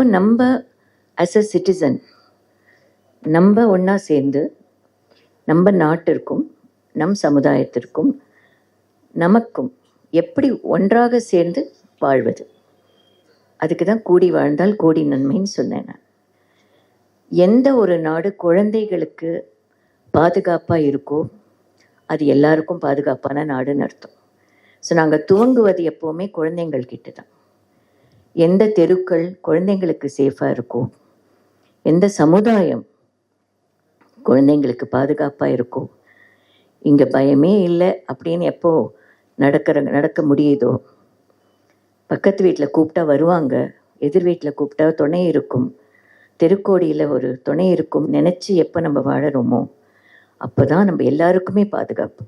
அப்போ நம்ம as a citizen நம்ம ஒன்றா சேர்ந்து நம்ம நாட்டிற்கும் நம் சமுதாயத்திற்கும் நமக்கும் எப்படி ஒன்றாக சேர்ந்து வாழ்வது? அதுக்கு தான் கூடி வாழ்ந்தால் கோடி நன்மைன்னு சொன்னேன் நான். எந்த ஒரு நாடு குழந்தைகளுக்கு பாதுகாப்பாக இருக்கோ அது எல்லாருக்கும் பாதுகாப்பான நாடுன்னு அர்த்தம். ஸோ நாங்கள் துவங்குவது எப்போவுமே குழந்தைங்கள்கிட்ட தான் எந்த தெருக்கள் குழந்தைங்களுக்கு சேஃபாக இருக்கோ எந்த சமுதாயம் குழந்தைங்களுக்கு பாதுகாப்பாக இருக்கோ இங்கே பயமே இல்லை அப்படின்னு எப்போ நடக்கிற நடக்க முடியுதோ பக்கத்து வீட்டில் கூப்பிட்டா வருவாங்க எதிர் வீட்டில் கூப்பிட்டா துணை இருக்கும் தெருக்கோடியில் ஒரு துணை இருக்கும் நினச்சி எப்போ நம்ம வாழறோமோ அப்போ தான் நம்ம எல்லாருக்குமே பாதுகாப்பு.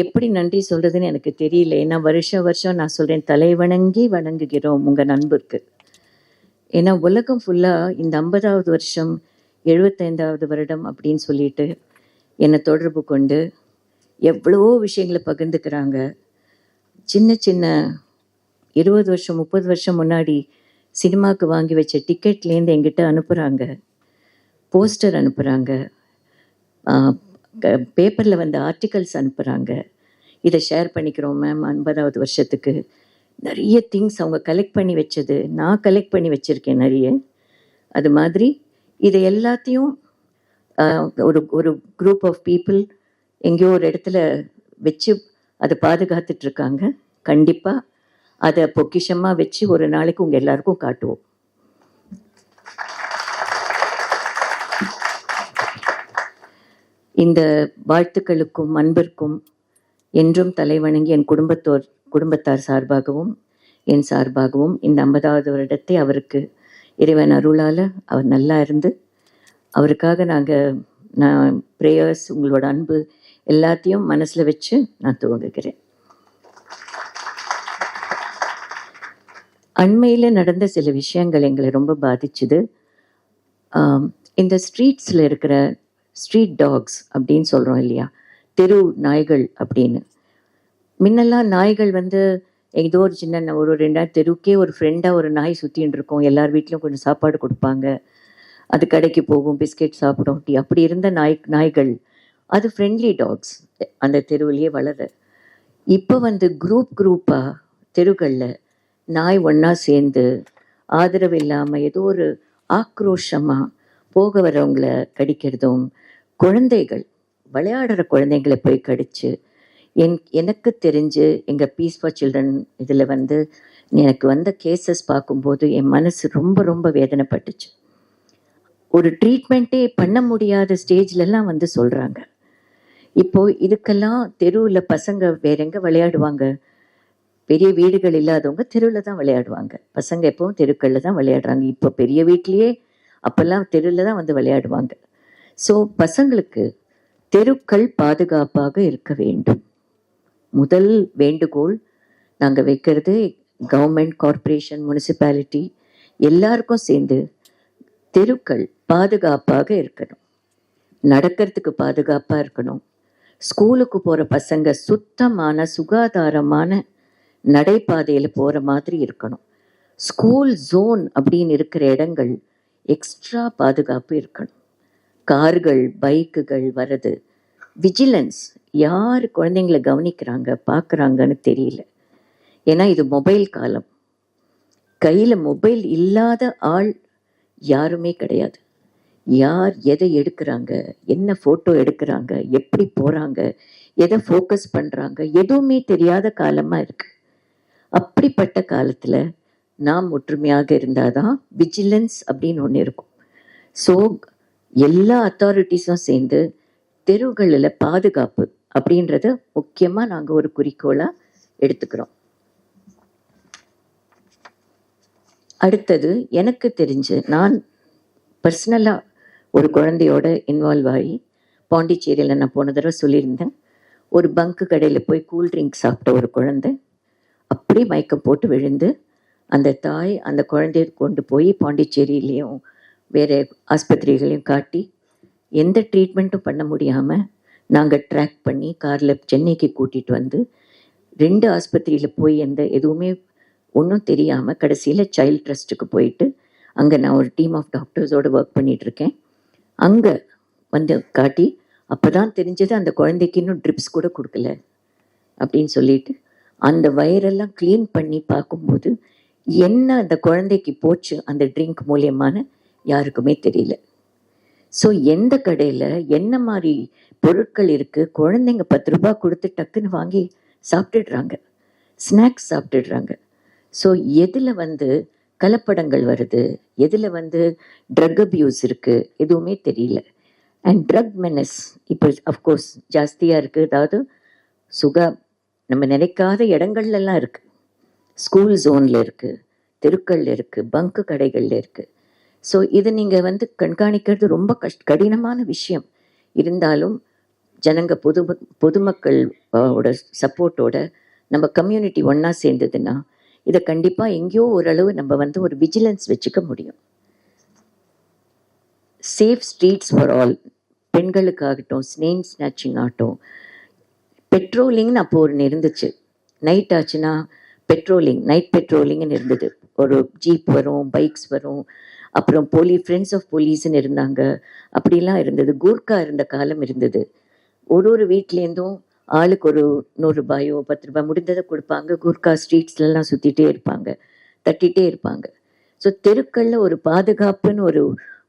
எப்படி நன்றி சொல்றதுன்னு எனக்கு தெரியல. ஏன்னா வருஷம் வருஷம் நான் சொல்றேன் தலை வணங்கி வணங்குகிறோம் உங்க நண்பருக்கு. ஏன்னா உலகம் ஃபுல்லா இந்த ஐம்பதாவது வருஷம் எழுபத்தைந்தாவது வருடம் அப்படின்னு சொல்லிட்டு என்னை தொடர்பு கொண்டு எவ்வளவோ விஷயங்களை பகிர்ந்துக்கிறாங்க. சின்ன சின்ன இருபது வருஷம் முப்பது வருஷம் முன்னாடி சினிமாவுக்கு வாங்கி வச்ச டிக்கெட்லேருந்து எங்கிட்ட அனுப்புகிறாங்க போஸ்டர் அனுப்புகிறாங்க பேப்பரில் வந்த ஆர்டிகல்ஸ் அனுப்புகிறாங்க இதை ஷேர் பண்ணிக்கிறோம் மேம் ஐம்பதாவது வருஷத்துக்கு. நிறைய திங்ஸ் அவங்க கலெக்ட் பண்ணி வச்சது. நான் கலெக்ட் பண்ணி வச்சுருக்கேன் நிறைய. அது மாதிரி இதை எல்லாத்தையும் ஒரு ஒரு குரூப் ஆஃப் பீப்புள் எங்கேயோ ஒரு இடத்துல வச்சு அதை பாதுகாத்துட்டு இருக்காங்க. கண்டிப்பாக அதை பொக்கிஷமாக வச்சு ஒரு நாளைக்கு உங்கள் எல்லாருக்கும் காட்டுவோம். இந்த வாழ்த்துக்களுக்கும் அன்பிற்கும் என்றும் தலைவணங்கி என் குடும்பத்தோர் குடும்பத்தார் சார்பாகவும் என் சார்பாகவும் இந்த ஐம்பதாவது வருடத்தை அவருக்கு இறைவன் அருளால் அவர் நல்லா இருந்து அவருக்காக நாங்கள் நான் ப்ரேயர்ஸ் உங்களோட அன்பு எல்லாத்தையும் மனசில் வச்சு நான் துவங்குகிறேன். அண்மையில் நடந்த சில விஷயங்கள் எங்களை ரொம்ப பாதிச்சுது. இந்த ஸ்ட்ரீட்ஸில் இருக்கிற ஸ்ட்ரீட் டாக்ஸ் அப்படின்னு சொல்கிறோம் இல்லையா? தெரு நாய்கள் அப்படின்னு. முன்னெல்லாம் நாய்கள் வந்து ஏதோ ஒரு சின்ன ஒரு ரெண்டாயிரம் தெருவுக்கே ஒரு ஃப்ரெண்டாக ஒரு நாய் சுற்றின்னு இருக்கும். எல்லார் வீட்லேயும் கொஞ்சம் சாப்பாடு கொடுப்பாங்க. அது கடைக்கு போகும் பிஸ்கெட் சாப்பிடும். டீ அப்படி இருந்த நாய் நாய்கள். அது ஃப்ரெண்ட்லி டாக்ஸ் அந்த தெருவிலேயே வளர இப்போ வந்து குரூப் குரூப்பாக தெருகளில் நாய் ஒன்றா சேர்ந்து ஆதரவு இல்லாமல் ஏதோ ஒரு ஆக்ரோஷமாக போக வரவங்கள கடிக்கிறதும் குழந்தைகள் விளையாடுற குழந்தைங்களை போய் கடிச்சு என் எனக்கு தெரிஞ்சு எங்கள் பீஸ் ஃபார் சில்ட்ரன் இதில் வந்து எனக்கு வந்த கேசஸ் பார்க்கும்போது என் மனசு ரொம்ப ரொம்ப வேதனைப்பட்டுச்சு. ஒரு ட்ரீட்மெண்ட்டே பண்ண முடியாத ஸ்டேஜ்லலாம் வந்து சொல்கிறாங்க இப்போ இதுக்கெல்லாம் தெருவில் பசங்க வேற எங்கே விளையாடுவாங்க? பெரிய வீடுகள் இல்லாதவங்க தெருவில் தான் விளையாடுவாங்க. பசங்க எப்பவும் தெருக்களில் தான் விளையாடுறாங்க. இப்போ பெரிய வீட்லேயே அப்போல்லாம் தெருவில் தான் வந்து விளையாடுவாங்க. ஸோ பசங்களுக்கு தெருக்கள் பாதுகாப்பாக இருக்க வேண்டும். முதல் வேண்டுகோள் நாங்கள் வைக்கிறது கவர்மெண்ட் கார்ப்பரேஷன் முனிசிபாலிட்டி எல்லாருக்கும் சேர்ந்து தெருக்கள் பாதுகாப்பாக இருக்கணும். நடக்கிறதுக்கு பாதுகாப்பாக இருக்கணும். ஸ்கூலுக்கு போகிற பசங்க சுத்தமான சுகாதாரமான நடைபாதையில் போகிற மாதிரி இருக்கணும். ஸ்கூல் ஜோன் அப்படின்னு இருக்கிற இடங்கள் எக்ஸ்ட்ரா பாதுகாப்பு இருக்கணும். கார்கள் பைக்குகள் வருது விஜிலன்ஸ் யார் குழந்தைங்களை கவனிக்கிறாங்க பார்க்குறாங்கன்னு தெரியல. ஏன்னா இது மொபைல் காலம். கையில் மொபைல் இல்லாத ஆள் யாருமே கிடையாது. யார் எதை எடுக்கிறாங்க என்ன ஃபோட்டோ எடுக்கிறாங்க எப்படி போகிறாங்க எதை ஃபோக்கஸ் பண்ணுறாங்க எதுவுமே தெரியாத காலமாக இருக்குது அப்படிப்பட்ட காலத்தில் நாம் ஒற்றுமையாக இருந்தால் தான் விஜிலன்ஸ் அப்படின்னு ஒன்று இருக்கும். ஸோ எல்லா அத்தாரிட்டிஸும் சேர்ந்து தெருவுகளில் பாதுகாப்பு அப்படின்றத முக்கியமாக நாங்கள் ஒரு குறிக்கோளாக எடுத்துக்கிறோம். அடுத்தது எனக்கு தெரிஞ்சு நான் பர்சனலாக ஒரு குழந்தையோட இன்வால்வ் ஆகி பாண்டிச்சேரியில் நான் போன தடவை சொல்லியிருந்தேன். ஒரு பங்கு கடையில் போய் கூல் ட்ரிங்க் சாப்பிட்ட ஒரு குழந்தை அப்படியே மயக்கம் போட்டு விழுந்து அந்த தாய் அந்த குழந்தைய கொண்டு போய் பாண்டிச்சேரியிலையும் வேறு ஆஸ்பத்திரிகளையும் காட்டி எந்த ட்ரீட்மெண்ட்டும் பண்ண முடியாமல் நாங்கள் ட்ராக் பண்ணி காரில் சென்னைக்கு கூட்டிகிட்டு வந்து ரெண்டு ஆஸ்பத்திரியில் போய் எந்த எதுவுமே ஒன்றும் தெரியாமல் கடைசியில் சைல்ட் ட்ரஸ்ட்டுக்கு போயிட்டு அங்கே நான் ஒரு டீம் ஆஃப் டாக்டர்ஸோடு ஒர்க் பண்ணிகிட்ருக்கேன் அங்கே வந்து காட்டி அப்போ தான் தெரிஞ்சது அந்த குழந்தைக்கு இன்னும் ட்ரிப்ஸ் கூட கொடுக்கல அப்படின்னு சொல்லிட்டு அந்த வயரெல்லாம் க்ளீன் பண்ணி பார்க்கும்போது என்ன அந்த குழந்தைக்கு போச்சு அந்த ட்ரிங்க் மூலியமான யாருக்குமே தெரியல. ஸோ எந்த கடையில் என்ன மாதிரி பொருட்கள் இருக்குது குழந்தைங்க பத்து ரூபா கொடுத்து டக்குன்னு வாங்கி சாப்பிட்டுடுறாங்க. ஸ்நாக்ஸ் சாப்பிட்டுடுறாங்க. ஸோ எதில் வந்து கலப்படங்கள் வருது? எதில் வந்து ட்ரக் அப்யூஸ் இருக்குது எதுவுமே தெரியல. அண்ட் ட்ரக் மெனஸ் இப்போ அஃப்கோர்ஸ் ஜாஸ்தியாக இருக்குது அதாவது சுகா நம்ம நினைக்காத இடங்கள்லாம் இருக்குது ஸ்கூல் ஜோனில் இருக்குது தெருக்களில் இருக்குது பங்கு கடைகளில் இருக்குது ஸோ இது நீங்கள் வந்து கண்காணிக்கிறது ரொம்ப கஷ் கடினமான விஷயம். இருந்தாலும் ஜனங்க பொது பொதுமக்கள் ஓட சப்போர்ட்டோட நம்ம கம்யூனிட்டி ஒன்றா சேர்ந்ததுன்னா இதை கண்டிப்பாக எங்கேயோ ஓரளவு நம்ம வந்து ஒரு விஜிலன்ஸ் வச்சுக்க முடியும். சேஃப் ஸ்ட்ரீட்ஸ் ஃபார் ஆல் பெண்களுக்காகட்டும் ஸ்னேம் ஸ்நாச்சிங் ஆகட்டும். பெட்ரோலிங்னு அப்போ ஒன்று இருந்துச்சு. நைட் ஆச்சுன்னா பெட்ரோலிங் நைட் பெட்ரோலிங்னு இருந்தது. ஒரு ஜீப் வரும் பைக்ஸ் வரும். அப்புறம் போலி ஃப்ரெண்ட்ஸ் ஆஃப் போலீஸ்னு இருந்தாங்க. அப்படிலாம் இருந்தது. கூர்க்கா இருந்த காலம் இருந்தது. ஒரு ஒரு வீட்லேருந்தும் ஆளுக்கு ஒரு நூறு ரூபாயோ பத்து ரூபாய் முடிந்ததை கொடுப்பாங்க. கூர்க்கா ஸ்ட்ரீட்ஸ்லலாம் சுற்றிட்டே இருப்பாங்க. தட்டிகிட்டே இருப்பாங்க. ஸோ தெருக்களில் ஒரு பாதுகாப்புன்னு ஒரு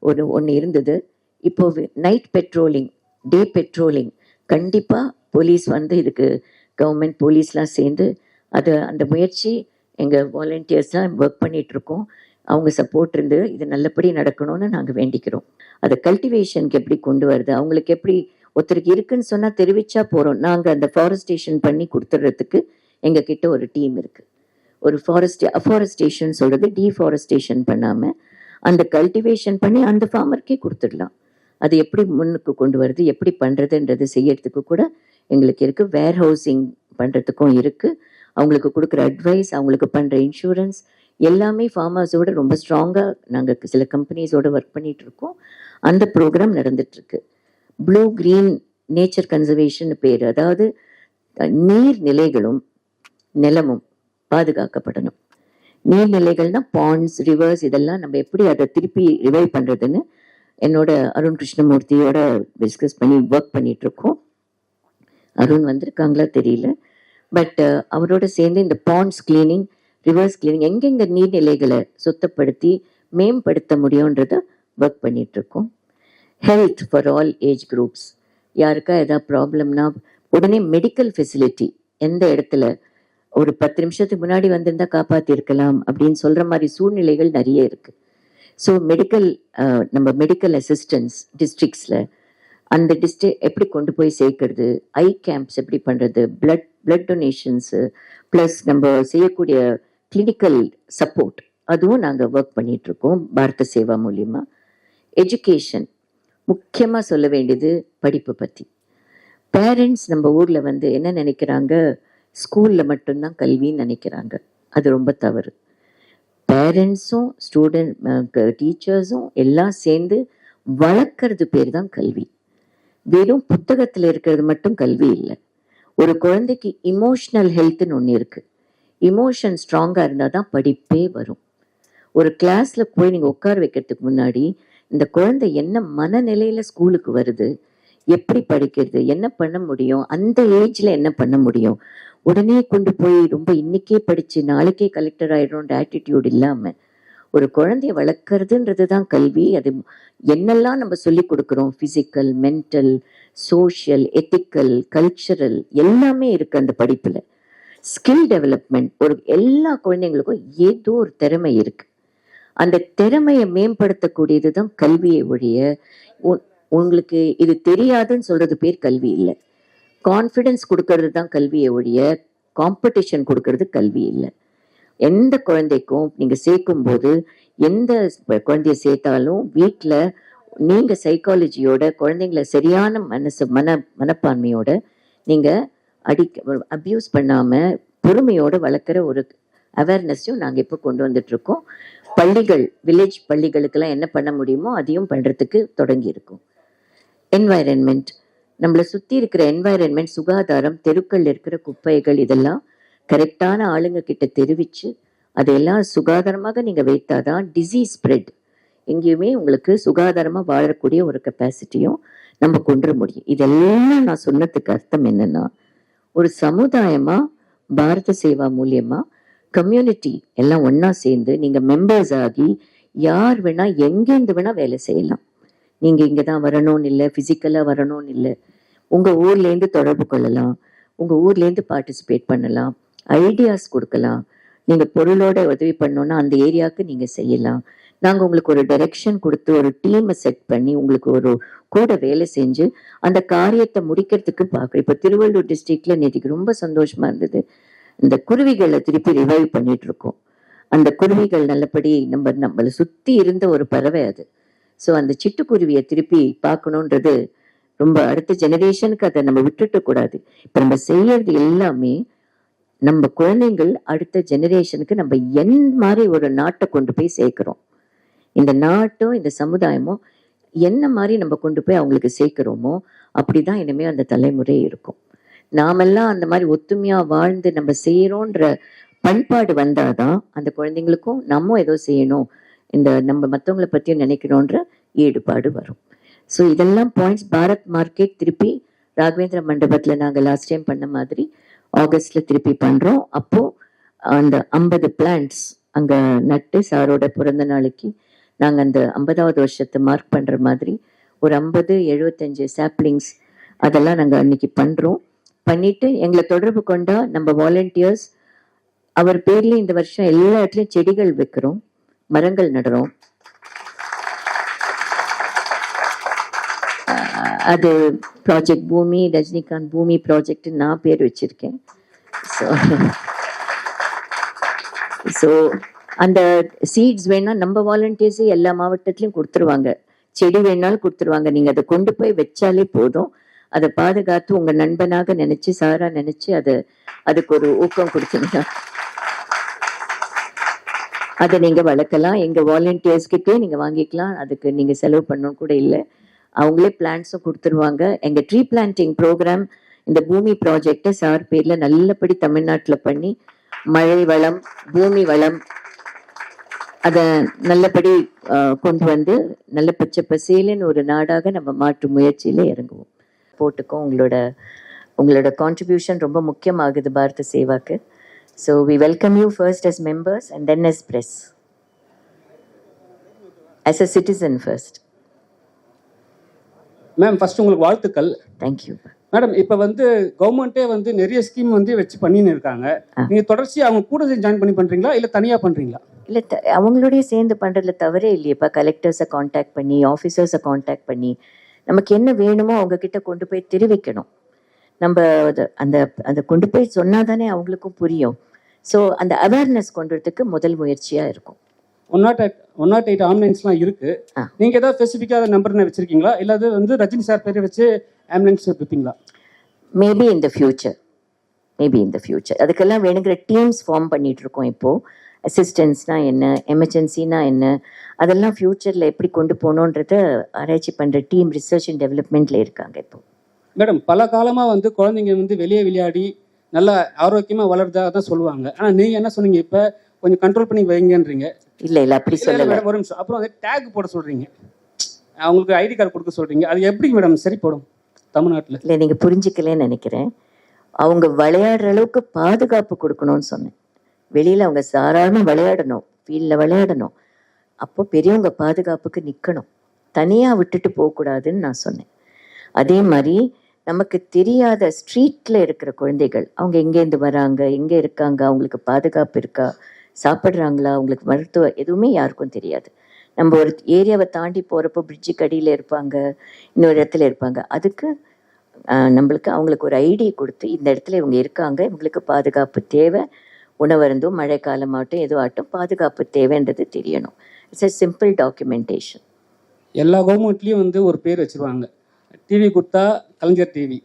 ஒரு ஒன்று இருந்தது. இப்போ நைட் பெட்ரோலிங் டே பெட்ரோலிங் கண்டிப்பாக போலீஸ் வந்து இதுக்கு கவர்மெண்ட் போலீஸ்லாம் சேர்ந்து அதை அந்த முயற்சி எங்கள் வாலண்டியர்ஸ்லாம் ஒர்க் பண்ணிட்டு இருக்கோம் அவங்க சப்போர்ட் இருந்து இது நல்லபடி நடக்கணும்னு நாங்கள் வேண்டிக்கிறோம். அதை கல்டிவேஷனுக்கு எப்படி கொண்டு வருது? அவங்களுக்கு எப்படி ஒருத்தருக்கு இருக்குன்னு சொன்னால் தெரிவிச்சா போகிறோம் நாங்கள் அந்த ஃபாரஸ்டேஷன் பண்ணி கொடுத்துட்றதுக்கு எங்கள் கிட்ட ஒரு டீம் இருக்குது ஒரு ஃபாரஸ்ட் அஃபாரஸ்டேஷன் சொல்கிறது டீஃபாரஸ்டேஷன் பண்ணாமல் அந்த கல்டிவேஷன் பண்ணி அந்த ஃபார்மருக்கே கொடுத்துடலாம். அது எப்படி முன்னுக்கு கொண்டு வருது? எப்படி பண்ணுறதுன்றது செய்யறதுக்கு கூட எங்களுக்கு இருக்குது வேர் ஹவுசிங் பண்ணுறதுக்கும் இருக்குது அவங்களுக்கு கொடுக்குற அட்வைஸ் அவங்களுக்கு பண்ணுற இன்சூரன்ஸ் எல்லாமே ஃபார்மர்ஸோட ரொம்ப ஸ்ட்ராங்காக நாங்கள் சில கம்பெனிஸோட ஒர்க் பண்ணிகிட்ருக்கோம் இருக்கோம். அந்த ப்ரோக்ராம் நடந்துட்டுருக்கு ப்ளூ க்ரீன் நேச்சர் கன்சர்வேஷன் பேர். அதாவது நீர் நீர்நிலைகளும் நிலமும் பாதுகாக்கப்படணும். நீர்நிலைகள்னா பாண்ட்ஸ் ரிவர்ஸ் இதெல்லாம் நம்ம எப்படி அதை திருப்பி ரிவைவ் பண்ணுறதுன்னு என்னோட அருண் கிருஷ்ணமூர்த்தியோட டிஸ்கஸ் பண்ணி ஒர்க் பண்ணிகிட்ருக்கோம் அருண் வந்திருக்காங்களா தெரியல. பட் அவரோட சேர்ந்து இந்த பாண்ட்ஸ் கிளீனிங் ரிவர்ஸ் கிளீனிங் எங்கெங்க நீர்நிலைகளை சுத்தப்படுத்தி மேம்படுத்த முடியுன்றத ஒர்க் பண்ணிட்டு இருக்கோம் health for all age groups யாருக்கா ஏதாவது ப்ராப்ளம்னா உடனே மெடிக்கல் ஃபெசிலிட்டி எந்த இடத்துல ஒரு பத்து நிமிஷத்துக்கு முன்னாடி வந்திருந்தா காப்பாற்றியிருக்கலாம் அப்படின்னு சொல்ற மாதிரி சூழ்நிலைகள் நிறைய இருக்கு. ஸோ மெடிக்கல் நம்ம மெடிக்கல் அசிஸ்டன்ஸ் டிஸ்ட்ரிக்ஸில் அந்த டிஸ்ட்ரிக் எப்படி கொண்டு போய் சேர்க்கறது? ஐ கேம்ப்ஸ் எப்படி பண்ணுறது பிளட் பிளட் டொனேஷன்ஸு ப்ளஸ் நம்ம செய்யக்கூடிய கிளினிக்கல் சப்போர்ட் அதுவும் நாங்கள் ஒர்க் பண்ணிகிட்ருக்கோம் பாரத சேவா மூலிமா எஜுகேஷன் முக்கியமாக சொல்ல வேண்டியது படிப்பு பற்றி பேரண்ட்ஸ் நம்ம ஊரில் வந்து என்ன நினைக்கிறாங்க? ஸ்கூலில் மட்டும்தான் கல்வின்னு நினைக்கிறாங்க. அது ரொம்ப தவறு. பேரண்ட்ஸும் ஸ்டூடெண்ட் டீச்சர்ஸும் எல்லாம் சேர்ந்து வளர்க்கறது பேர் தான் கல்வி. வெறும் புத்தகத்தில் இருக்கிறது மட்டும் கல்வி இல்லை. ஒரு குழந்தைக்கு இமோஷனல் ஹெல்த்துன்னு ஒன்று இருக்குது இமோஷன் ஸ்ட்ராங்காக இருந்தால் தான் படிப்பே வரும். ஒரு கிளாஸ்ல போய் நீங்கள் உட்கார வைக்கிறதுக்கு முன்னாடி இந்த குழந்தை என்ன மனநிலையில ஸ்கூலுக்கு வருது எப்படி படிக்கிறது என்ன பண்ண முடியும் அந்த ஏஜ்ல என்ன பண்ண முடியும்? உடனே கொண்டு போய் ரொம்ப இன்னைக்கே படிச்சு நாளைக்கே கலெக்டர் ஆகிடும்ன்ற ஆட்டிடியூட் இல்லாம ஒரு குழந்தைய வளர்க்குறதுன்றது தான் கல்வி. அது என்னெல்லாம் நம்ம சொல்லி கொடுக்குறோம்? Physical mental social ethical cultural எல்லாமே இருக்கு அந்த படிப்புல. ஸ்கில் டெவலப்மெண்ட் ஒரு எல்லா குழந்தைங்களுக்கும் ஏதோ ஒரு திறமை இருக்கு. அந்த திறமையை மேம்படுத்தக்கூடியது தான் கல்வியை ஒழிய உ- உங்களுக்கு இது தெரியாதுன்னு சொல்றது பேர் கல்வி இல்லை. கான்ஃபிடென்ஸ் கொடுக்கறது தான் கல்வியை ஒழிய காம்படிஷன் கொடுக்கறது கல்வி இல்லை. எந்த குழந்தைக்கும் நீங்கள் சேர்க்கும் போது எந்த குழந்தைய சேர்த்தாலும் வீட்டில் நீங்கள் சைக்காலஜியோட குழந்தைங்கள சரியான மனசு மன மனப்பான்மையோட நீங்கள் அடிக்க அப்யூஸ் பண்ணாமல் பொறுமையோட வளர்க்குற ஒரு அவேர்னஸையும் நாங்க இப்போ கொண்டு வந்துட்டு இருக்கோம் பள்ளிகள் வில்லேஜ் பள்ளிகளுக்கெல்லாம் என்ன பண்ண முடியுமோ அதையும் பண்றதுக்கு தொடங்கி இருக்கும் என்வாயரன்மெண்ட் நம்மளை சுத்தி இருக்கிற என்வாயரன்மெண்ட் சுகாதாரம் தெருக்கள் இருக்கிற குப்பைகள் இதெல்லாம் கரெக்டான ஆளுங்க கிட்ட தெரிவிச்சு அதையெல்லாம் சுகாதாரமாக நீங்க வைத்தாதான் டிசீஸ் ஸ்ப்ரெட் எங்கேயுமே உங்களுக்கு சுகாதாரமா வாழக்கூடிய ஒரு கெப்பாசிட்டியும் நம்ம கொண்டு முடியும். இதெல்லாம் நான் சொன்னதுக்கு அர்த்தம் என்னன்னா ஒரு சமுதாயமா பாரத சேவா மூலியமா கம்யூனிட்டி எல்லாம் ஒன்னா சேர்ந்து நீங்க மெம்பர்ஸ் ஆகி யார் வேணா எங்கேருந்து வேணா வேலை செய்யலாம். நீங்க இங்க தான் வரணும்னு இல்லை பிசிக்கலா வரணும்னு இல்லை. உங்க ஊர்ல இருந்து தொடர்பு கொள்ளலாம். உங்க ஊர்ல இருந்து பார்ட்டிசிபேட் பண்ணலாம். ஐடியாஸ் கொடுக்கலாம். நீங்க பொருளோட உதவி பண்ணோன்னா அந்த ஏரியாவுக்கு நீங்க செய்யலாம். நாங்க உங்களுக்கு ஒரு டைரக்ஷன் கொடுத்து ஒரு டீமை செட் பண்ணி உங்களுக்கு ஒரு கூட வேலை செஞ்சு அந்த காரியத்தை முடிக்கிறதுக்கு பார்க்குறோம். இப்போ திருவள்ளூர் டிஸ்ட்ரிக்ட்ல நேற்றுக்கு ரொம்ப சந்தோஷமா இருந்தது. இந்த குருவிகளை திருப்பி ரிவைவ் பண்ணிட்டு இருக்கோம். அந்த குருவிகள் நல்லபடி நம்ம நம்மளை சுத்தி இருந்த ஒரு பறவை அது. ஸோ அந்த சிட்டுக்குருவியை திருப்பி பார்க்கணுன்றது ரொம்ப அடுத்த ஜெனரேஷனுக்கு அதை நம்ம விட்டுட்டு கூடாது. இப்போ நம்ம செய்யறது எல்லாமே நம்ம குழந்தைங்கள் அடுத்த ஜெனரேஷனுக்கு நம்ம என் மாதிரி ஒரு நாட்டை கொண்டு போய் சேர்க்கிறோம். இந்த நாட்டும் இந்த சமுதாயமும் என்ன மாதிரி நம்ம கொண்டு போய் அவங்களுக்கு சேர்க்கிறோமோ அப்படிதான் இனிமே அந்த தலைமுறை இருக்கும். நாமெல்லாம் அந்த மாதிரி ஒத்துமையாக வாழ்ந்து நம்ம செய்கிறோன்ற பண்பாடு வந்தாதான் அந்த குழந்தைங்களுக்கும் நம்ம ஏதோ செய்யணும் இந்த நம்ம மற்றவங்களை பற்றியும் நினைக்கிறோன்ற ஈடுபாடு வரும். ஸோ இதெல்லாம் பாயிண்ட்ஸ் பாரத் மார்க்கெட் திருப்பி ராகவேந்திர மண்டபத்துல நாங்க லாஸ்ட் டைம் பண்ண மாதிரி ஆகஸ்ட்ல திருப்பி பண்றோம். அப்போ அந்த ஐம்பது பிளான்ட்ஸ் அங்க நட்டு சாரோட பிறந்த நாளைக்கு நாங்கள் அந்த ஐம்பதாவது வருஷத்தை மார்க் பண்ணுற மாதிரி ஒரு ஐம்பது எழுபத்தஞ்சு சாப்ளிங்ஸ் அதெல்லாம் நாங்கள் அன்னைக்கு பண்ணுறோம் பண்ணிட்டு எங்களை தொடர்பு கொண்டா நம்ம வாலண்டியர்ஸ் அவர் பேர்ல இந்த வருஷம் எல்லா இடத்துலையும் செடிகள் வைக்கிறோம் மரங்கள் நடுறோம். அது ப்ராஜெக்ட் பூமி ரஜினிகாந்த் பூமி ப்ராஜெக்ட் நான் பேர் வச்சிருக்கேன். ஸோ ஸோ அந்த சீட்ஸ் வேணா நம்ம வாலண்டியர்ஸே எல்லா மாவட்டத்திலையும் கொடுத்துருவாங்க. செடி வேணாலும் கொடுத்துருவாங்க. நீங்க அதை கொண்டு போய் வச்சாலே போதும். அதை பாதுகாத்து உங்க நண்பனாக நினைச்சு சாரா நினைச்சு அதை அதுக்கு ஒரு ஊக்கம் கொடுத்தீங்கன்னா அதை நீங்க வளர்க்கலாம். எங்க வாலண்டியர்ஸ் கிட்டே நீங்க வாங்கிக்கலாம். அதுக்கு நீங்க செலவு பண்ணணும் கூட இல்லை. அவங்களே பிளான்ஸும் கொடுத்துருவாங்க. எங்க ட்ரீ பிளான்டிங் ப்ரோக்ராம் இந்த பூமி ப்ராஜெக்டை சார் பேர்ல நல்லபடி தமிழ்நாட்டுல பண்ணி மழை வளம் பூமி வளம் அதை நல்லபடி கொண்டு வந்து நல்ல பச்சை பசேலுன்னு ஒரு நாடாக நம்ம மாற்று முயற்சியில இறங்குவோம். போட்டுக்கோ உங்களோட உங்களோட கான்ட்ரிபியூஷன் ரொம்ப முக்கியமாகுது Bharat சேவாக்கு. So we welcome you first as members and then as press. As a citizen first. Ma'am first உங்களுக்கு வாழ்த்துக்கள். Thank you. மேடம் இப்போ வந்து கவர்மெண்ட்டே வந்து நிறைய ஸ்கீம் வந்து வச்சு பண்ணின்னு இருக்காங்க. ஆ. நீங்க தொடர்ச்சியா அவங்க கூட ஜாயின் பண்ணி பண்றீங்களா? இல்ல தனியா பண்றீங்களா? இல்லை த அவங்களோடய சேர்ந்து பண்ணுறதுல தவறே இல்லையேப்பா கலெக்டர்ஸை காண்டாக்ட் பண்ணி ஆஃபீஸர்ஸை காண்டாக்ட் பண்ணி நமக்கு என்ன வேணுமோ அவங்க கிட்ட கொண்டு போய் தெரிவிக்கணும். நம்ம அந்த அதை கொண்டு போய் சொன்னா தானே அவங்களுக்கும் புரியும். ஸோ அந்த அவேர்னஸ் கொண்டு வரதுக்கு முதல் முயற்சியாக இருக்கும். One naught eight one naught eight ஆம்புலன்ஸ்லாம் இருக்கு. நீங்க ஏதாவது ஸ்பெசிஃபிக்காக நம்பர் வச்சிருக்கீங்களா? இல்ல அது வந்து ரஜினி சார் பேரை வச்சு ஆம்புலன்ஸ் வைப்பீங்களா maybe in the future. Maybe in the future. அதுக்கெல்லாம் வேணுங்கிற டீம்ஸ் ஃபார்ம் பண்ணிட்டு இருக்கோம் இப்போ அசிஸ்டன்ஸ்னா என்ன எமர்ஜென்சினா என்ன அதெல்லாம் ஃபியூச்சரில் எப்படி கொண்டு போகணுன்றத ஆராய்ச்சி பண்ணுற டீம் ரிசர்ச் அண்ட் டெவலப்மெண்ட்ல இருக்காங்க இப்போ. மேடம் பல காலமா வந்து குழந்தைங்க வந்து வெளியே விளையாடி நல்லா ஆரோக்கியமா வளர்றதா தான் சொல்லுவாங்க. ஆனா நீங்க என்ன சொன்னீங்க? இப்ப கொஞ்சம் கண்ட்ரோல் பண்ணி வைங்கன்றீங்க. இல்லை இல்லை அப்படி சொல்லலை. மேடம் ஒரு நிமிஷம். அப்புறம் வந்து டேக் போட சொல்றீங்க. அவங்களுக்கு ஐடி கார்டு கொடுக்க சொல்றீங்க. அது எப்படி மேடம் சரி போடும் தமிழ்நாட்டுல. இல்லை நீங்கள் புரிஞ்சுக்கலன்னு நினைக்கிறேன். அவங்க விளையாடுற அளவுக்கு பாதுகாப்பு கொடுக்கணும்னு சொன்னேன். வெளியில் அவங்க சாதாரண விளையாடணும் ஃபீல்டில் விளையாடணும். அப்போ பெரியவங்க பாதுகாப்புக்கு நிற்கணும் தனியாக விட்டுட்டு போகக்கூடாதுன்னு நான் சொன்னேன். அதே மாதிரி நமக்கு தெரியாத ஸ்ட்ரீட்டில் இருக்கிற குழந்தைகள் அவங்க எங்கேருந்து வராங்க எங்கே இருக்காங்க அவங்களுக்கு பாதுகாப்பு இருக்கா சாப்பிட்றாங்களா அவங்களுக்கு மருத்துவ எதுவுமே யாருக்கும் தெரியாது. நம்ம ஒரு ஏரியாவை தாண்டி போகிறப்போ பிரிட்ஜுக்கு அடியில் இருப்பாங்க இன்னொரு இடத்துல இருப்பாங்க. அதுக்கு நம்மளுக்கு அவங்களுக்கு ஒரு ஐடியை கொடுத்து இந்த இடத்துல இவங்க இருக்காங்க இவங்களுக்கு பாதுகாப்பு தேவை. உணவருந்தும் மழை காலமாகட்டும் எதுவும் ஆகட்டும் பாதுகாப்பு தேவைன்றது தெரியணும். இட்ஸ் எ சிம்பிள் டாக்குமெண்டேஷன் எல்லா கவர்மெண்ட்லேயும் வந்து ஒரு பேர் வச்சிருவாங்க. டிவி கொடுத்தா கலைஞர் டிவி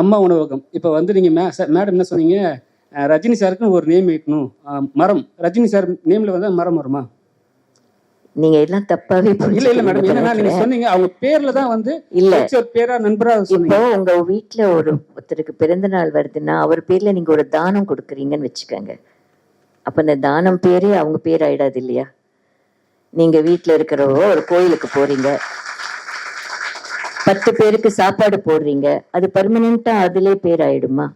அம்மா உணவகம். இப்போ வந்து நீங்கள் மே மேடம் என்ன சொன்னீங்க? ரஜினி சாருக்குன்னு ஒரு நேம் வைக்கணும் மரம். ரஜினி சார் நேமில் வந்தால் மரம் வருமா? நீங்க எல்லாம் தப்பாவே இல்ல இல்ல மேடம் என்னன்னா நீங்க சொன்னீங்க அவங்க பேர்ல தான் வந்து இல்ல. பேரா நண்பரா இப்போ உங்க வீட்ல ஒரு ஒருத்தருக்கு பிறந்த நாள் வருதுன்னா அவர் பேர்ல நீங்க ஒரு தானம் கொடுக்குறீங்கன்னு வச்சுக்கோங்க. அப்ப இந்த தானம் பேரே அவங்க பேர் ஆயிடாது இல்லையா? நீங்க வீட்ல இருக்கிறவோ ஒரு கோயிலுக்கு போறீங்க. பத்து பேருக்கு சாப்பாடு போடுறீங்க. அது பர்மனெண்டா அதிலே பேர் ஆயிடுமா?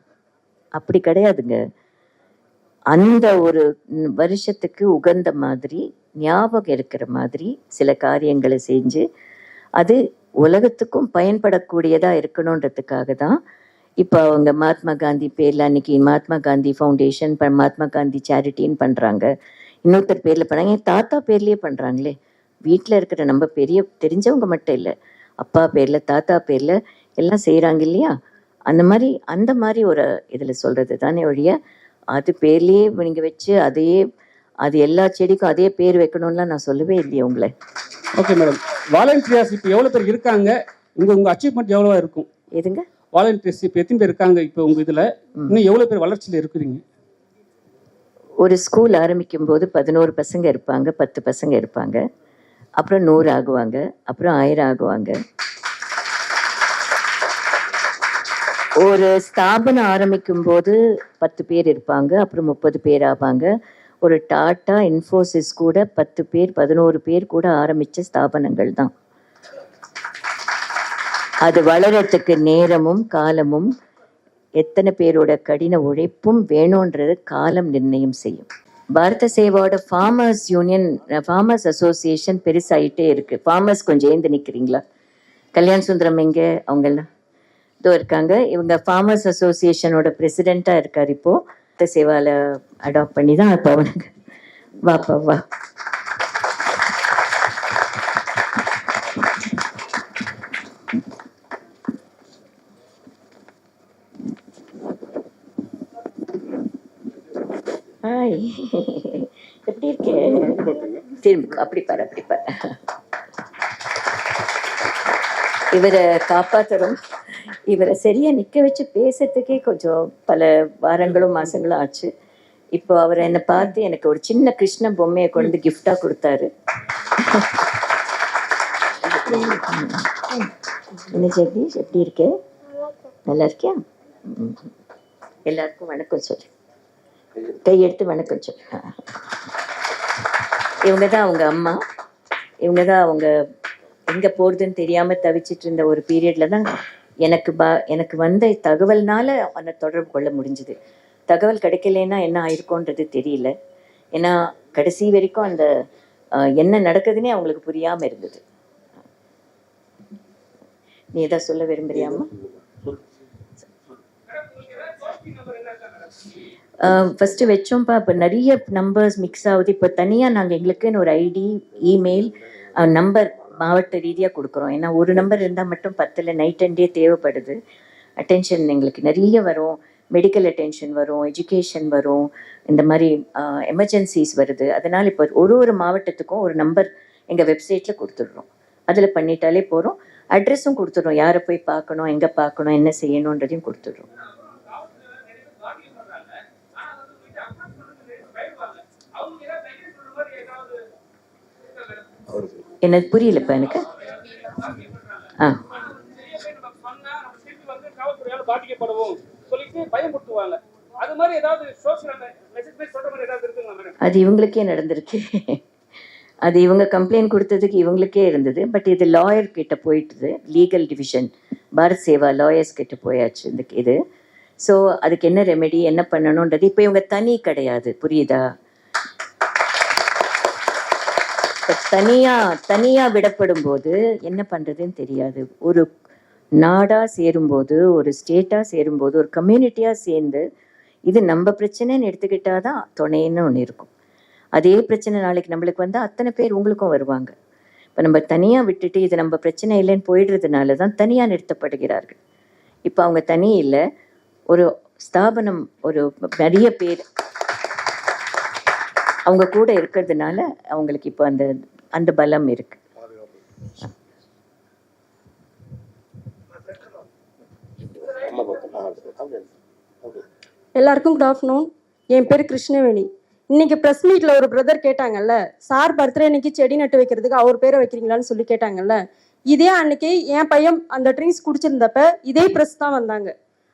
அப்படி கிடையாதுங்க. அந்த ஒரு வருஷத்துக்கு உகந்த மாதிரி ஞாபகம் இருக்கிற மாதிரி சில காரியங்களை செஞ்சு அது உலகத்துக்கும் பயன்படக்கூடியதாக இருக்கணுன்றதுக்காக தான் இப்போ அவங்க மகாத்மா காந்தி பேரில் அன்னைக்கு மகாத்மா காந்தி ஃபவுண்டேஷன் மகாத்மா காந்தி சேரிட்டின்னு பண்ணுறாங்க இன்னொருத்தர் பேரில் பண்ணாங்க என் தாத்தா பேர்லேயே பண்ணுறாங்களே வீட்டில் இருக்கிற நம்ம பெரிய தெரிஞ்சவங்க மட்டும் இல்லை. அப்பா பேரில் தாத்தா பேரில் எல்லாம் செய்கிறாங்க இல்லையா? அந்த மாதிரி அந்த மாதிரி ஒரு இதில் சொல்கிறது தானே ஒழிய அது பேர்லேயே நீங்கள் வச்சு அதையே அது எல்லா செடிக்கும் அதே பேர் வைக்கணும்லாம் நான் சொல்லவே இல்லையே உங்களை. ஓகே மேடம் வாலண்டியர்ஸ் இப்போ எவ்வளவு பேர் இருக்காங்க? உங்க உங்க அச்சீவ்மெண்ட் எவ்வளவா இருக்கும்? எதுங்க? வாலண்டியர்ஸ் இப்போ எத்தனை பேர் இருக்காங்க இப்போ உங்க இதுல? இன்னும் எவ்வளவு பேர் வளர்ச்சியில இருக்கிறீங்க? ஒரு ஸ்கூல் ஆரம்பிக்கும் போது பதினோரு பசங்க இருப்பாங்க பத்து பசங்க இருப்பாங்க. அப்புறம் நூறு ஆகுவாங்க அப்புறம் ஆயிரம் ஆகுவாங்க. ஒரு ஸ்தாபனம் ஆரம்பிக்கும் போது பத்து பேர் இருப்பாங்க அப்புறம் முப்பது பேர் ஆவாங்க. ஒரு டாட்டா இன்ஃபோசிஸ் கூட பத்து பேர் பதினோரு பேர் கூட ஆரம்பிச்ச ஸ்தாபனங்கள் தான். அது வளரத்துக்கு நேரமும் காலமும் எத்தனை பேரோட கடின உழைப்பும் வேணுன்றது காலம் நிர்ணயம் செய்யும். பாரத சேவாவோட ஃபார்மர்ஸ் யூனியன் ஃபார்மர்ஸ் அசோசியேஷன் பெருசாயிட்டே இருக்கு. ஃபார்மர்ஸ் கொஞ்சம் ஏந்து நிற்கிறீங்களா கல்யாண் சுந்தரம் எங்க? அவங்கெல்லாம் இதோ இருக்காங்க. இவங்க ஃபார்மர்ஸ் அசோசியேஷனோட பிரசிடெண்ட்டாக இருக்கார் இப்போ. பாரத சேவால அடாப்ட் பண்ணி தான் இப்போ அவனுக்கு. வாப்பா வா ஹாய். எப்படி இருக்கேன் திரும்ப அப்படி பாரு அப்படி பாரு. இவரை காப்பாத்துறோம் இவரை சரியா நிக்க வச்சு பேசுறதுக்கே கொஞ்சம் பல வாரங்களும் மாசங்களும் ஆச்சு. இப்போ அவர் என்னை பார்த்து எனக்கு ஒரு சின்ன கிருஷ்ண பொம்மையை கொண்டு கிஃப்டா கொடுத்தாரு. என்ன ஜெகதீஷ் எப்படி இருக்கே? நல்லா இருக்கியா. எல்லாருக்கும் வணக்கம் சொல்லு. கையெடுத்து வணக்கம் சொல்லு. இவங்க தான் அவங்க அம்மா. இவங்க தான் அவங்க எங்க போறதுன்னு தெரியாம தவிச்சிட்டு இருந்த ஒரு பீரியட்ல தான் எனக்கு ப எனக்கு வந்த தகவல்னால அவனை தொடர்பு கொள்ள முடிஞ்சுது. தகவல் கிடைக்கலன்னா என்ன ஆயிருக்கோன்றது தெரியல. ஏன்னா கடைசி வரைக்கும் அந்த என்ன நடக்குதுன்னே அவங்களுக்கு புரியாம இருந்தது. நீ ஏதாவது சொல்ல விரும்புறியாமா ஃபஸ்ட்டு வச்சோம்ப்பா. இப்போ நிறைய நம்பர்ஸ் மிக்ஸ் ஆகுது. இப்போ தனியாக நாங்கள் எங்களுக்குன்னு ஒரு ஐடி இமெயில் நம்பர் மாவட்ட ரீதியாக கொடுக்குறோம். ஏன்னா ஒரு நம்பர் இருந்தால் மட்டும் பத்தில் நைட் அண்ட் டே தேவைப்படுது. அட்டென்ஷன் எங்களுக்கு நிறைய வரும். மெடிக்கல் அட்டென்ஷன் வரும் எஜுகேஷன் வரும். இந்த மாதிரி எமர்ஜென்சிஸ் வருது. அதனால் இப்போ ஒரு ஒரு மாவட்டத்துக்கும் ஒரு நம்பர் எங்கள் வெப்சைட்டில் கொடுத்துடுறோம். அதில் பண்ணிட்டாலே போகிறோம் அட்ரஸும் கொடுத்துடுறோம். யாரை போய் பார்க்கணும் எங்கே பார்க்கணும் என்ன செய்யணுன்றதையும் கொடுத்துடுறோம். எனக்கு புரியலப்பா எனக்கு. ஆ. அது அது இவங்களுக்கே நடந்திருக்கு. அது இவங்க கம்ப்ளைண்ட் கொடுத்ததுக்கு இவங்களுக்கே இருந்தது. பட் இது லாயர் கிட்ட போயிட்டுது. Legal division Bharat Seva lawyers கிட்ட போயாச்சு இந்த இது. ஸோ அதுக்கு என்ன ரெமெடி என்ன பண்ணணுன்றது இப்போ இவங்க தனி கிடையாது. புரியுதா இப்ப தனியா தனியா விடப்படும் போது என்ன பண்றதுன்னு தெரியாது. ஒரு நாடா சேரும்போது ஒரு ஸ்டேட்டா சேரும்போது ஒரு கம்யூனிட்டியா சேர்ந்து இது நம்ம பிரச்சனைன்னு எடுத்துக்கிட்டாதான் துணைன்னு ஒன்று இருக்கும். அதே பிரச்சனை நாளைக்கு நம்மளுக்கு வந்தால் அத்தனை பேர் உங்களுக்கும் வருவாங்க. இப்போ நம்ம தனியா விட்டுட்டு இது நம்ம பிரச்சனை இல்லைன்னு போயிடுறதுனால தான் தனியா நிறுத்தப்படுகிறார்கள். இப்போ அவங்க தனி இல்லை ஒரு ஸ்தாபனம் ஒரு நிறைய பேர் அவங்க கூட இருக்கிறதுனால அவங்களுக்கு இப்போ அந்த அந்த பலம் இருக்கு. எல்லாருக்கும் குட் ஆஃப்டர்நூன் என் பேர் கிருஷ்ணவேணி. இன்னைக்கு ப்ரெஸ் மீட்ல ஒரு பிரதர் கேட்டாங்கல்ல சார் பர்த்டே இன்னைக்கு செடி நட்டு வைக்கிறதுக்கு அவர் பேரை வைக்கிறீங்களான்னு சொல்லி கேட்டாங்கல்ல? இதே அன்னைக்கு என் பையன் அந்த ட்ரிங்க்ஸ் குடிச்சிருந்தப்ப இதே ப்ரெஸ் தான் வந்தாங்க.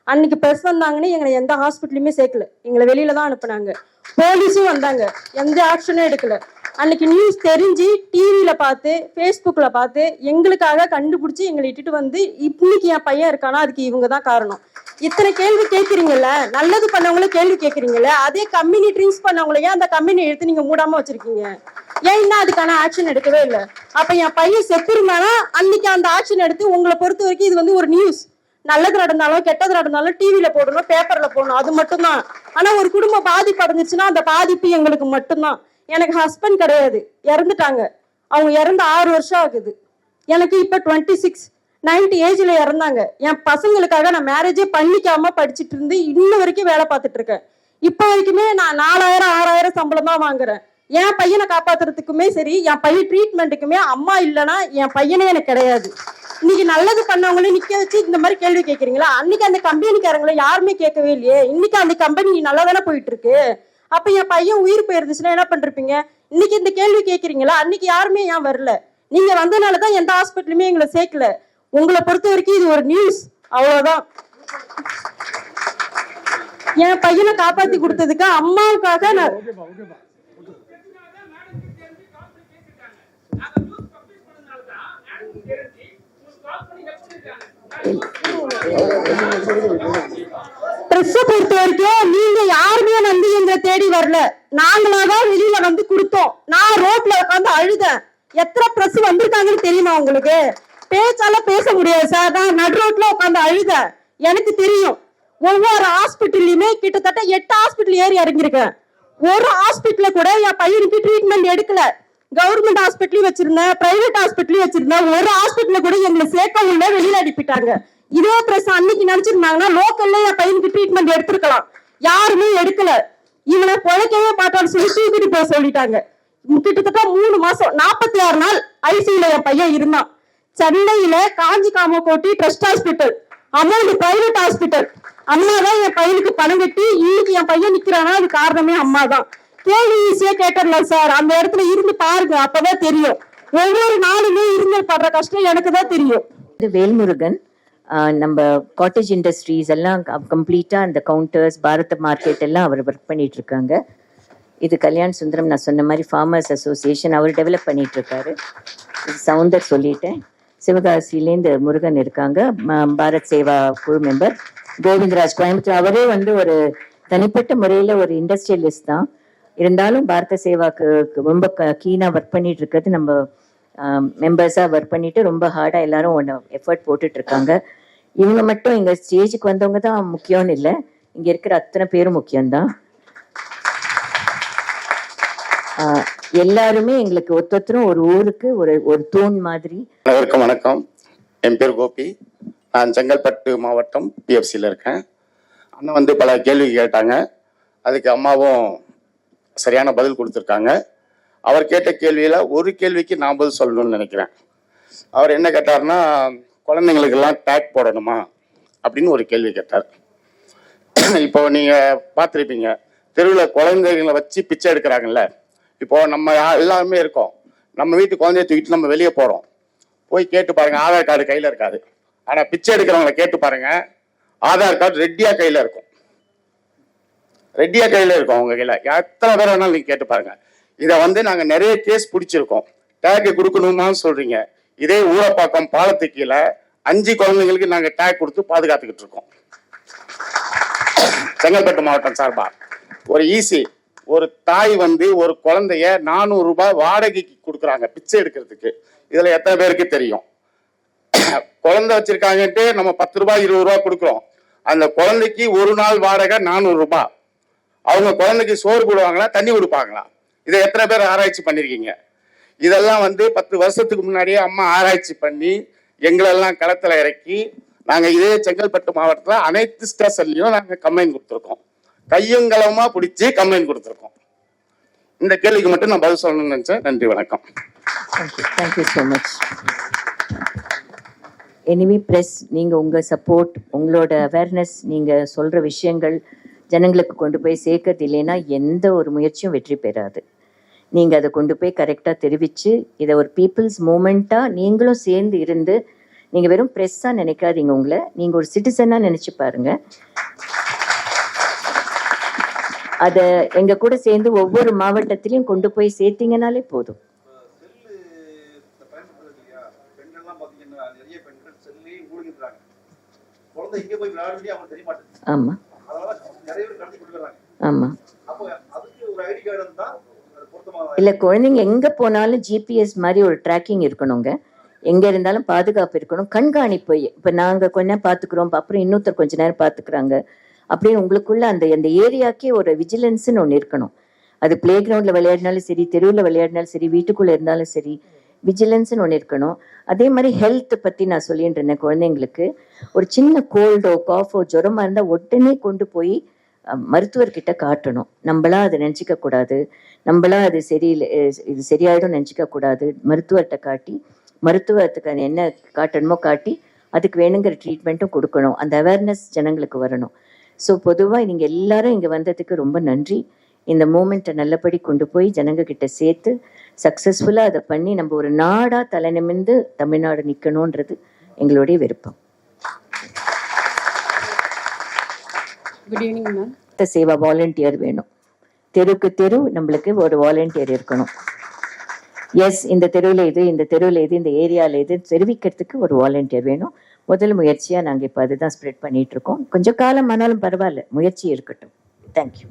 அன்னைக்கு ப்ரெஸ் வந்தாங்கன்னு எங்களை எந்த ஹாஸ்பிட்டலுமே சேர்க்கல. எங்களை வெளியில தான் அனுப்புனாங்க. போலீஸும் வந்தாங்க. எந்த ஆக்ஷனும் எடுக்கல. அன்னைக்கு நியூஸ் தெரிஞ்சு டிவியில பார்த்து ஃபேஸ்புக்ல பார்த்து எங்களுக்காக கண்டுபிடிச்சி எங்களை இட்டுட்டு வந்து இன்னைக்கு என் பையன் இருக்கானா? அதுக்கு இவங்க தான் காரணம். இத்தனை கேள்வி கேட்குறீங்கல்ல? நல்லது பண்ணவங்கள கேள்வி கேட்குறீங்கல்ல? அதே கம்பெனி ட்ரிங்க்ஸ் பண்ணவங்கள ஏன் அந்த கம்பெனி எடுத்து நீங்க மூடாம வச்சிருக்கீங்க? ஏன் இன்னும் அதுக்கான ஆக்ஷன் எடுக்கவே இல்லை? அப்ப என் பையன் செத்துருந்தானா? அன்னைக்கு அந்த ஆக்ஷன் எடுத்து உங்களை பொறுத்த வரைக்கும் இது வந்து ஒரு நியூஸ் நல்லது நடந்தாலும் கெட்டது நடந்தாலும் டிவியில போடணும் பேப்பர்ல போடணும். அது மட்டும்தான். ஆனா ஒரு குடும்பம் பாதிப்பு அடைஞ்சிச்சுன்னா அந்த பாதிப்பு எங்களுக்கு மட்டும்தான். எனக்கு ஹஸ்பண்ட் கிடையாது. இறந்துட்டாங்க. அவங்க இறந்து ஆறு வருஷம் ஆகுது. எனக்கு இப்ப டுவெண்ட்டி சிக்ஸ் நைன்டி ஏஜ்ல இறந்தாங்க. என் பசங்களுக்காக நான் மேரேஜே பண்ணிக்காம படிச்சுட்டு இருந்து இன்ன வரைக்கும் வேலை பார்த்துட்டு இருக்கேன். இப்போ வரைக்குமே நான் நாலாயிரம் ஆறாயிரம் சம்பளம் தான் வாங்குறேன். என் பையனை காப்பாத்துறதுக்குமே சரி என் பையன் ட்ரீட்மெண்ட்டுக்குமே அம்மா இல்லைன்னா என் பையனே எனக்கு கிடையாது. இன்னைக்கு நல்லது பண்ணவங்களே நிக்க வச்சு இந்த மாதிரி கேள்வி கேட்குறீங்களா அன்னைக்கு அந்த கம்பெனிக்காரங்களை யாருமே கேட்கவே இல்லையே. இன்னைக்கு அந்த கம்பெனி நல்லா தானே போயிட்டு இருக்கு அப்ப என் பையன் உயிர் போயிருந்துச்சுன்னா என்ன பண்ணிருப்பீங்க இன்னைக்கு இந்த கேள்வி கேட்குறீங்களா அன்னைக்கு யாருமே ஏன் வரல? நீங்க வந்தனால தான் எந்த ஹாஸ்பிட்டலுமே எங்களை சேர்க்கல. உங்களை பொறுத்த வரைக்கும் இது ஒரு நியூஸ் அவ்வளவுதான். என் பையனை காப்பாத்தி கொடுத்ததுக்கு அம்மாவுக்காக நான் ட்ரெஸ் பொறுத்த வரைக்கும் நீங்க யாருமே வந்து எங்களை தேடி வரல. நாங்களா தான் வெளியில வந்து கொடுத்தோம். நான் ரோட்ல உட்காந்து அழுதேன். எத்தனை ப்ரெஸ் வந்திருக்காங்கன்னு தெரியுமா உங்களுக்கு? பேச்சால பேச முடியாது சார் நான் நடு ரோட்ல உட்காந்து அழுதேன். எனக்கு தெரியும். ஒவ்வொரு ஹாஸ்பிட்டல்லையுமே கிட்டத்தட்ட எட்டு ஹாஸ்பிட்டல் ஏறி இறங்கியிருக்கேன். ஒரு ஹாஸ்பிட்டல கூட என் பையனுக்கு ட்ரீட்மெண்ட் எடுக்கல. கவர்மெண்ட் ஹாஸ்பிட்டலையும் வச்சிருந்தேன் பிரைவேட் ஹாஸ்பிட்டலையும் வச்சிருந்தேன். ஒரு ஹாஸ்பிட்டல கூட எங்களை சேர்க்க உள்ள வெளியில அனுப்பிட்டாங்க. இதே பிரஸ் அன்னைக்கு நினைச்சிருந்தாங்கன்னா லோக்கல்ல என் பையனுக்கு ட்ரீட்மெண்ட் எடுத்திருக்கலாம். யாருமே எடுக்கல. இவனை பொழைக்கவே மாட்டான்னு சொல்லி தூக்கிட்டு போக சொல்லிட்டாங்க. கிட்டத்தட்ட மூணு மாசம் நாற்பத்தி ஆறு நாள் ஐசியூல என் பையன் இருந்தான். சென்னையில Kanchi Kamakoti trust hospital amount private hospital அம்மா தான் என் பையனுக்கு பணம் கட்டி இன்னைக்கு என் பையன் நிக்கிறானா? அது காரணமே அம்மா தான் கேள்வி ஈஸியா கேட்கலாம் சார். அந்த இடத்துல இருந்து பாருங்க அப்பதான் தெரியும். ஒவ்வொரு நாளுமே இருந்து படுற கஷ்டம் எனக்கு தான் தெரியும். இது வேல்முருகன். நம்ம காட்டேஜ் இண்டஸ்ட்ரீஸ் எல்லாம் கம்ப்ளீட்டாக அந்த கவுண்டர்ஸ் பாரத மார்க்கெட் எல்லாம் அவர் ஒர்க் பண்ணிட்டு இருக்காங்க இது கல்யாண் சுந்தரம் நான் சொன்ன மாதிரி ஃபார்மர்ஸ் அசோசியேஷன் அவர் டெவலப் பண்ணிட்டு இருக்காரு இது சவுந்தர் சொல்லிட்டேன். சிவகாசிலேருந்து முருகன் இருக்காங்க. பாரத் சேவா குழு மெம்பர் கோவிந்தராஜ் கோயம்புத்தூர். அவரே வந்து ஒரு தனிப்பட்ட முறையில் ஒரு இண்டஸ்ட்ரியலிஸ்ட் தான். இருந்தாலும் பாரத சேவாக்கு ரொம்ப கீனாக ஒர்க் பண்ணிட்டு இருக்கிறது நம்ம மெம்பர்ஸாக ஒர்க் பண்ணிட்டு ரொம்ப ஹார்டாக எல்லாரும் ஒன்று எஃபர்ட் போட்டுட்டு இருக்காங்க இவங்க மட்டும் இங்கே ஸ்டேஜுக்கு வந்தவங்க தான் முக்கியம்னு இல்லை. இங்கே இருக்கிற அத்தனை பேரும் முக்கியம்தான். எல்லாருமே எங்களுக்கு ஒத்தொத்தரும் ஒரு ஊருக்கு ஒரு ஒரு தூண் மாதிரி. அனைவருக்கும் வணக்கம். என் பேர் கோபி. நான் செங்கல்பட்டு மாவட்டம் பிஎஃப்சியில் இருக்கேன். அண்ணன் வந்து பல கேள்வி கேட்டாங்க. அதுக்கு அம்மாவும் சரியான பதில் கொடுத்துருக்காங்க. அவர் கேட்ட கேள்வியில் ஒரு கேள்விக்கு நான் பதில் சொல்லணும்னு நினைக்கிறேன். அவர் என்ன கேட்டார்னா குழந்தைங்களுக்கெல்லாம் டேக் போடணுமா? அப்படின்னு ஒரு கேள்வி கேட்டார். இப்போ நீங்கள் பார்த்துருப்பீங்க தெருவில் குழந்தைங்களை வச்சு பிச்சை எடுக்கிறாங்கல்ல. இப்போ நம்ம எல்லாருமே இருக்கோம். நம்ம வீட்டு குழந்தைய தூக்கிட்டு நம்ம வெளியே போகிறோம் போய் கேட்டு பாருங்க ஆதார் கார்டு கையில் இருக்காது. ஆனால் பிச்சை எடுக்கிறவங்களை கேட்டு பாருங்க ஆதார் கார்டு ரெட்டியாக கையில் இருக்கும். ரெட்டியா கையில் இருக்கும் உங்கள் கையில். எத்தனை பேர் வேணாலும் நீங்கள் கேட்டு பாருங்க. இதை வந்து நாங்கள் நிறைய கேஸ் பிடிச்சிருக்கோம். டேக் கொடுக்கணுமான்னு சொல்றீங்க. இதே ஊரப்பாக்கம் பாலத்துக்கு கீழே அஞ்சு குழந்தைங்களுக்கு நாங்கள் டேக் கொடுத்து பாதுகாத்துக்கிட்டு இருக்கோம். செங்கல்பட்டு மாவட்டம் சார்பா. ஒரு ஈஸி ஒரு தாய் வந்து ஒரு குழந்தைய நானூறு ரூபாய் வாடகைக்கு கொடுக்குறாங்க பிச்சை எடுக்கிறதுக்கு. இதுல எத்தனை பேருக்கு தெரியும்? குழந்தை வச்சிருக்காங்கன்ட்டு நம்ம பத்து ரூபாய் இருபது ரூபாய் கொடுக்குறோம். அந்த குழந்தைக்கு ஒரு நாள் வாடகை நானூறு ரூபாய். அவங்க குழந்தைக்கு சோறு போடுவாங்களா தண்ணி கொடுப்பாங்களா? இதை எத்தனை பேர் ஆராய்ச்சி பண்ணியிருக்கீங்க இதெல்லாம் வந்து பத்து வருஷத்துக்கு முன்னாடியே அம்மா ஆராய்ச்சி பண்ணி எங்களெல்லாம் களத்தில் இறக்கி நாங்கள் இதே செங்கல்பட்டு மாவட்டத்தில் அனைத்து ஸ்டேஷன்லையும் நாங்கள் கம்ப்ளைண்ட் கொடுத்துருக்கோம். கையங்களமா பிடிச்சி கம்ப்ளைண்ட் கொடுத்துருக்கோம். இந்த கேள்விக்கு மட்டும் நான் பதில் சொல்லணும்னு நினச்சேன். நன்றி வணக்கம். Thank you thank you so much anyway press நீங்கள் உங்கள் சப்போர்ட் உங்களோட அவேர்னஸ் நீங்கள் சொல்கிற விஷயங்கள் ஜனங்களுக்கு கொண்டு போய் சேர்க்கறது இல்லைன்னா எந்த ஒரு முயற்சியும் வெற்றி பெறாது. நீங்கள் அதை கொண்டு போய் கரெக்டாக தெரிவித்து இதை ஒரு பீப்புள்ஸ் மூமெண்ட்டாக நீங்களும் சேர்ந்து இருந்து நீங்கள் வெறும் ப்ரெஸ்ஸாக நினைக்காதீங்க உங்களை. நீங்கள் ஒரு சிட்டிசனாக நினச்சி பாருங்க. அதை எங்கள் கூட சேர்ந்து ஒவ்வொரு மாவட்டத்திலையும் கொண்டு போய் சேர்த்தீங்கனாலே போதும். ஆமாம் ஆமாம் இல்லை குழந்தைங்க எங்கே போனாலும் ஜிபிஎஸ் மாதிரி ஒரு ட்ராக்கிங் இருக்கணுங்க. எங்கே இருந்தாலும் பாதுகாப்பு இருக்கணும். கண்காணிப்பு இப்போ நாங்கள் கொஞ்ச நேரம் பார்த்துக்குறோம் அப்புறம் இன்னொருத்தர் கொஞ்ச நேரம் பார்த்துக்குறாங்க அப்படின்னு உங்களுக்குள்ள அந்த அந்த ஏரியாக்கே ஒரு விஜிலன்ஸ்னு ஒன்று இருக்கணும். அது பிளே கிரவுண்டில் விளையாடினாலும் சரி தெருவில் விளையாடினாலும் சரி வீட்டுக்குள்ளே இருந்தாலும் சரி விஜிலன்ஸ்னு ஒன்று இருக்கணும். அதே மாதிரி ஹெல்த் பற்றி நான் சொல்லிட்டு இருந்தேன் குழந்தைங்களுக்கு. ஒரு சின்ன கோல்டோ காஃபோ ஜுரமாக இருந்தால் உடனே கொண்டு போய் மருத்துவர்கிட்ட காட்டணும். நம்மளா அதை நினச்சிக்க கூடாது. நம்மளா அது சரியில்லை இது சரியாயிடும் நினச்சிக்க கூடாது. மருத்துவர்கிட்ட காட்டி மருத்துவத்துக்கு அது என்ன காட்டணுமோ காட்டி அதுக்கு வேணுங்கிற ட்ரீட்மெண்ட்டும் கொடுக்கணும். அந்த அவேர்னஸ் ஜனங்களுக்கு வரணும். ஸோ பொதுவாக நீங்கள் எல்லாரும் இங்கே வந்ததுக்கு ரொம்ப நன்றி. இந்த மூமெண்ட்டை நல்லபடி கொண்டு போய் ஜனங்க கிட்ட சேர்த்து சக்ஸஸ்ஃபுல்லாக அதை பண்ணி நம்ம ஒரு நாடாக தலை நிமிர்ந்து தமிழ்நாடு நிற்கணுன்றது எங்களுடைய விருப்பம். Good evening ma'am Seva volunteer வேணும். தெருக்கு தெரு நம்மளுக்கு ஒரு வாலண்டியர் இருக்கணும். எஸ் இந்த தெருவில் இது இந்த தெருவில் இது இந்த ஏரியாவில் இது தெரிவிக்கிறதுக்கு ஒரு வாலண்டியர் வேணும். முதல் முயற்சியாக நாங்கள் இப்போ அதுதான் ஸ்ப்ரெட் பண்ணிட்டு இருக்கோம். கொஞ்சம் காலம் ஆனாலும் பரவாயில்ல முயற்சி இருக்கட்டும். தேங்க்யூ